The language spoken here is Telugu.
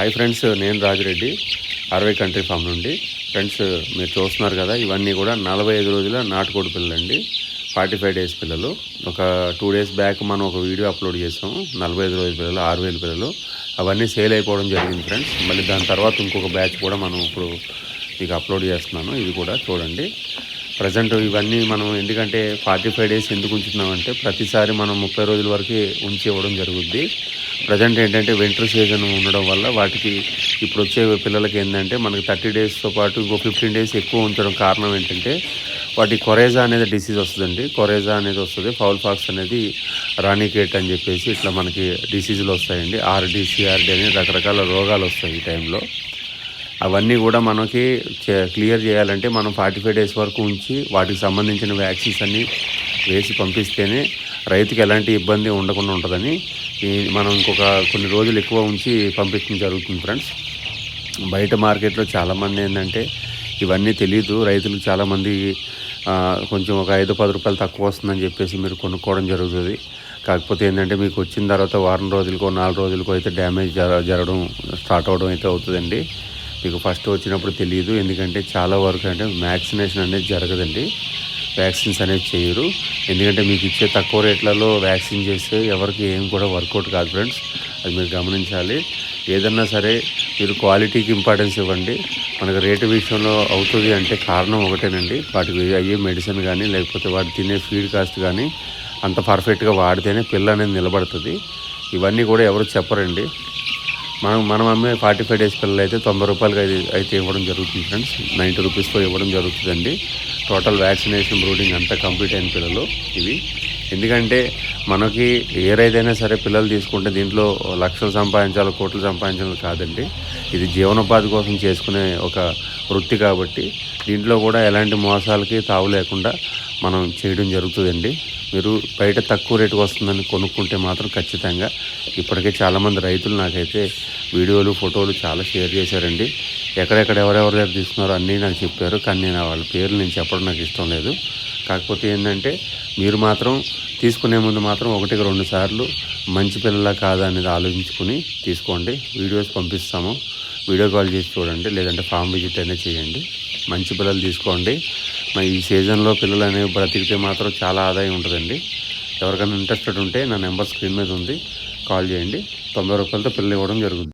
హాయ్ ఫ్రెండ్స్ నేను రాజిరెడ్డి అరవై కంట్రీ ఫామ్ నుండి. ఫ్రెండ్స్ మీరు చూస్తున్నారు కదా ఇవన్నీ కూడా నలభై ఐదు రోజుల నాటుకోడి పిల్లలండి. ఫార్టీ ఫైవ్ డేస్ పిల్లలు. ఒక టూ డేస్ బ్యాక్ మనం ఒక వీడియో అప్లోడ్ చేసాం నలభై ఐదు రోజుల పిల్లలు ఆరు వేల పిల్లలు. అవన్నీ సేల్ అయిపోవడం జరిగింది ఫ్రెండ్స్ మళ్ళీ దాని తర్వాత ఇంకొక బ్యాచ్ కూడా మనం ఇప్పుడు మీకు అప్లోడ్ చేస్తున్నాను. ఇది కూడా చూడండి. ప్రజెంట్ ఇవన్నీ మనం ఎందుకంటే ఫార్టీ ఫైవ్ డేస్ ఎందుకు ఉంచుతున్నామంటే ప్రతిసారి మనం ముప్పై రోజుల వరకు ఉంచి ఇవ్వడం జరుగుద్ది. ప్రజెంట్ ఏంటంటే వింటర్ సీజన్ ఉండడం వల్ల వాటికి ఇప్పుడు వచ్చే పిల్లలకి ఏంటంటే మనకి థర్టీ డేస్తో పాటు ఇంకో ఫిఫ్టీన్ డేస్ ఎక్కువ ఉంచడం కారణం ఏంటంటే వాటి కొరేజా అనేది డిసీజ్ వస్తుందండి. కొరేజా అనేది వస్తుంది ఫౌల్ ఫాక్స్ అనేది రాణికేట్ అని చెప్పేసి ఇట్లా మనకి డిసీజులు వస్తాయండి. ఆర్డీసీఆర్డీ సిఆర్డి అని రకరకాల రోగాలు వస్తాయి ఈ టైంలో అవన్నీ కూడా మనకి క్లియర్ చేయాలంటే మనం ఫార్టీ ఫైవ్ డేస్ వరకు ఉంచి వాటికి సంబంధించిన వ్యాక్సిన్స్ అన్నీ వేసి పంపిస్తేనే రైతుకి ఎలాంటి ఇబ్బంది ఉండకుండా ఉంటుందని మనం ఇంకొక కొన్ని రోజులు ఎక్కువ ఉంచి పంపించడం జరుగుతుంది ఫ్రెండ్స్. బయట మార్కెట్లో చాలామంది ఏంటంటే ఇవన్నీ తెలియదు రైతులకు చాలామంది కొంచెం ఒక ఐదు పది రూపాయలు తక్కువ వస్తుందని చెప్పేసి మీరు కొనుక్కోవడం జరుగుతుంది. కాకపోతే ఏంటంటే మీకు వచ్చిన తర్వాత వారం రోజులకో నాలుగు రోజులకో అయితే డ్యామేజ్ జర జరగడం స్టార్ట్ అవ్వడం అయితే అవుతుందండి. మీకు ఫస్ట్ వచ్చినప్పుడు తెలియదు ఎందుకంటే చాలా వరకు అంటే వ్యాక్సినేషన్ అనేది జరగదండి. వ్యాక్సిన్స్ అనేది చేయరు. ఎందుకంటే మీకు ఇచ్చే తక్కువ రేట్లలో వ్యాక్సిన్ చేస్తే ఎవరికి ఏం కూడా వర్కౌట్ కాదు ఫ్రెండ్స్ అది మీరు గమనించాలి. ఏదన్నా సరే మీరు క్వాలిటీకి ఇంపార్టెన్స్ ఇవ్వండి. మనకు రేటు విషయంలో అవుతుంది అంటే కారణం ఒకటేనండి. వాటికి అయ్యే మెడిసిన్ కానీ లేకపోతే వాటి తినే ఫీడ్ కాస్ట్ కానీ అంత పర్ఫెక్ట్గా వాడితేనే పిల్ల అనేది నిలబడుతుంది. ఇవన్నీ కూడా ఎవరు చెప్పరండి. మనం మనం అమ్మే ఫార్టీ ఫైవ్ డేస్ పిల్లలు అయితే తొంభై రూపాయలకి అయితే అయితే ఇవ్వడం జరుగుతుంది ఫ్రెండ్స్. నైంటీ రూపీస్తో ఇవ్వడం జరుగుతుందండి. టోటల్ వ్యాక్సినేషన్ బ్రూడింగ్ అంతా కంప్లీట్ అయిన పిల్లలు ఇవి. ఎందుకంటే మనకి ఏ రైతైనా సరే పిల్లలు తీసుకుంటే దీంట్లో లక్షలు సంపాదించాలి కోట్లు సంపాదించాలి కాదండి. ఇది జీవనోపాధి కోసం చేసుకునే ఒక వృత్తి కాబట్టి దీంట్లో కూడా ఎలాంటి మోసాలకి తావు లేకుండా మనం చేయడం జరుగుతుందండి. మీరు బయట తక్కువ రేటుకి వస్తుందని కొనుక్కుంటే మాత్రం ఖచ్చితంగా ఇప్పటికే చాలామంది రైతులు నాకైతే వీడియోలు ఫోటోలు చాలా షేర్ చేశారండి. ఎక్కడెక్కడ ఎవరెవరి దగ్గర తీసుకున్నారో అన్నీ నాకు చెప్పారు. కానీ నేను వాళ్ళ పేర్లు నేను చెప్పడం నాకు ఇష్టం లేదు. కాకపోతే ఏంటంటే మీరు మాత్రం తీసుకునే ముందు మాత్రం ఒకటికి రెండు సార్లు మంచి పిల్లలా కాదా అనేది ఆలోచించుకుని తీసుకోండి. వీడియోస్ పంపిస్తాము. వీడియో కాల్ చేసి చూడండి. లేదంటే ఫామ్ విజిట్ అయినా చేయండి. మంచి పిల్లలు తీసుకోండి. మరి ఈ సీజన్లో పిల్లలు అనేవి బ్రతికితే మాత్రం చాలా ఆదాయం ఉంటుందండి. ఎవరికైనా ఇంట్రెస్టెడ్ ఉంటే నా నెంబర్ స్క్రీన్ మీద ఉంది. కాల్ చేయండి. తొంభై రూపాయలతో పిల్లలు ఇవ్వడం జరుగుతుంది.